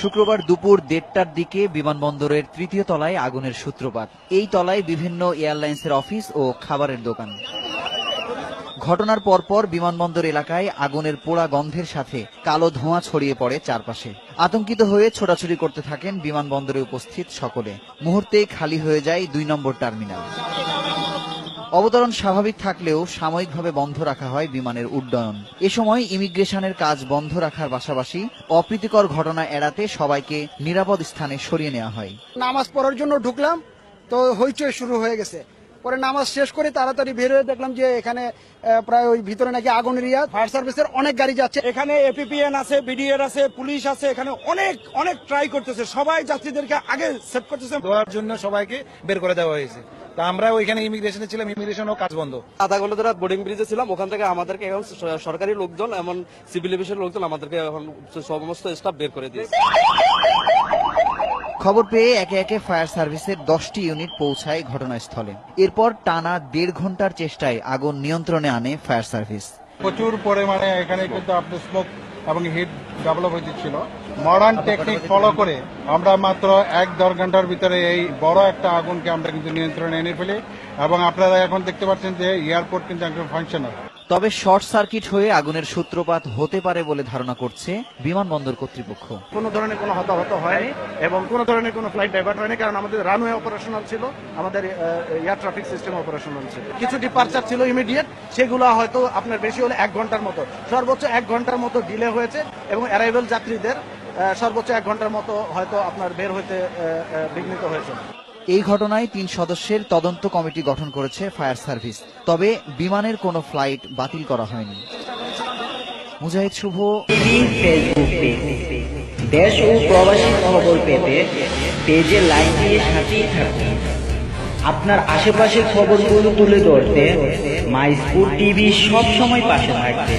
শুক্রবার দুপুর দেড়টার দিকে বিমানবন্দরের তৃতীয় তলায় আগুনের সূত্রপাত। এই তলায় বিভিন্ন এয়ারলাইন্সের অফিস ও খাবারের দোকান। ঘটনার পরপর বিমানবন্দর এলাকায় আগুনের পোড়া গন্ধের সাথে কালো ধোঁয়া ছড়িয়ে পড়ে চারপাশে। আতঙ্কিত হয়ে ছোটাছুটি করতে থাকেন বিমানবন্দরে উপস্থিত সকলে। মুহূর্তেই খালি হয়ে যায় দুই নম্বর টার্মিনাল। অবতরণ স্বাভাবিক থাকলেও সাময়িকভাবে বন্ধ রাখা হয় বিমানের উড্ডয়ন। এ সময় ইমিগ্রেশনের কাজ বন্ধ রাখার পাশাপাশি অপ্রীতিকর ঘটনা এড়াতে সবাইকে নিরাপদ স্থানে সরিয়ে নেওয়া হয়। নামাজ পড়ার জন্য ঢুকলাম, তো হইচই শুরু হয়ে গেছে। পরে নামাজ শেষ করে তাড়াতাড়ি বের হয়ে দেখলাম যে এখানে প্রায় ওই ভিতরে নাকি আগুন ইয়া ফায়ার সার্ভিসের অনেক গাড়ি যাচ্ছে। এখানে এপিপিএন আছে বিডিএর আছে পুলিশ আছে এখানে অনেক অনেক ট্রাই করতেছে। সবাই যাত্রীদেরকে আগে সেভ করতেছে। দেওয়ার জন্য সবাইকে বের করে দেওয়া হয়েছে। তা আমরা ওইখানে ইমিগ্রেশনে ছিলাম ইমিগ্রেশনও কাজ বন্ধ। আধা ঘণ্টা ধরে বোর্ডিং ব্রিজে ছিলাম। ওখান থেকে আমাদেরকে এখন সরকারি লোকজন এমন সিভিল এভিয়েশন লোকজন আমাদেরকে এখন সমস্ত স্টাফ বের করে দিয়েছে। খবর পেয়ে একে একে ফায়ার সার্ভিসের দশটি ইউনিট পৌঁছায় ঘটনাস্থলে। এরপর টানা দেড় ঘণ্টার চেষ্টায় আগুন নিয়ন্ত্রণে আনে ফায়ার সার্ভিস। প্রচুর পরিমাণে এখানে কিন্তু আপনার স্মোক এবং হিট ডেভেলপ হয়েছিল মডার্ন টেকনিক ফলো করে আমরা মাত্র এক দেড় ঘণ্টার ভিতরে এই বড় একটা আগুনকে আমরা কিন্তু নিয়ন্ত্রণে এনে ফেলি। এবং আপনারা এখন দেখতে পাচ্ছেন যে এয়ারপোর্ট কিন্তু একদম ফাংশনাল তবে শর্ট সার্কিট হয়ে আগুনের সূত্রপাত হতে পারে বলে ধারণা করছে বিমানবন্দর কর্তৃপক্ষ। কোনো ধরনের কোনো হতাহত হয়নি এবং কোনো ধরনের কোনো ফ্লাইট ডাইভার্ট হয়নি কারণ আমাদের রানওয়ে অপারেশনাল ছিল, আমাদের এয়ার ট্রাফিক সিস্টেম অপারেশনাল ছিল। কিছু ডিপার্চার ছিল ইমিডিয়েট সেগুলো হয়তো আপনার বেশি হলে এক ঘণ্টার মতো, সর্বোচ্চ এক ঘণ্টার মতো ডিলে হয়েছে এবং অ্যারাইভেল যাত্রীদের সর্বোচ্চ এক ঘণ্টার মতো হয়তো আপনার বের হইতে বিঘ্নিত হয়েছে। এই ঘটনায় তিন সদস্যের তদন্ত কমিটি গঠন করেছে ফায়ার সার্ভিস, তবে বিমানের কোনো ফ্লাইট বাতিল করা হয়নি। মুজাহিদ শুভ। ফেসবুক দেশ ও প্রবাসী খবর পেতে পেজে লাইক দিয়ে সাথেই থাকুন। আপনার আশেপাশের খবরগুলো তুলে ধরতে মাইস্পুর টিভি সবসময় পাশে থাকবে।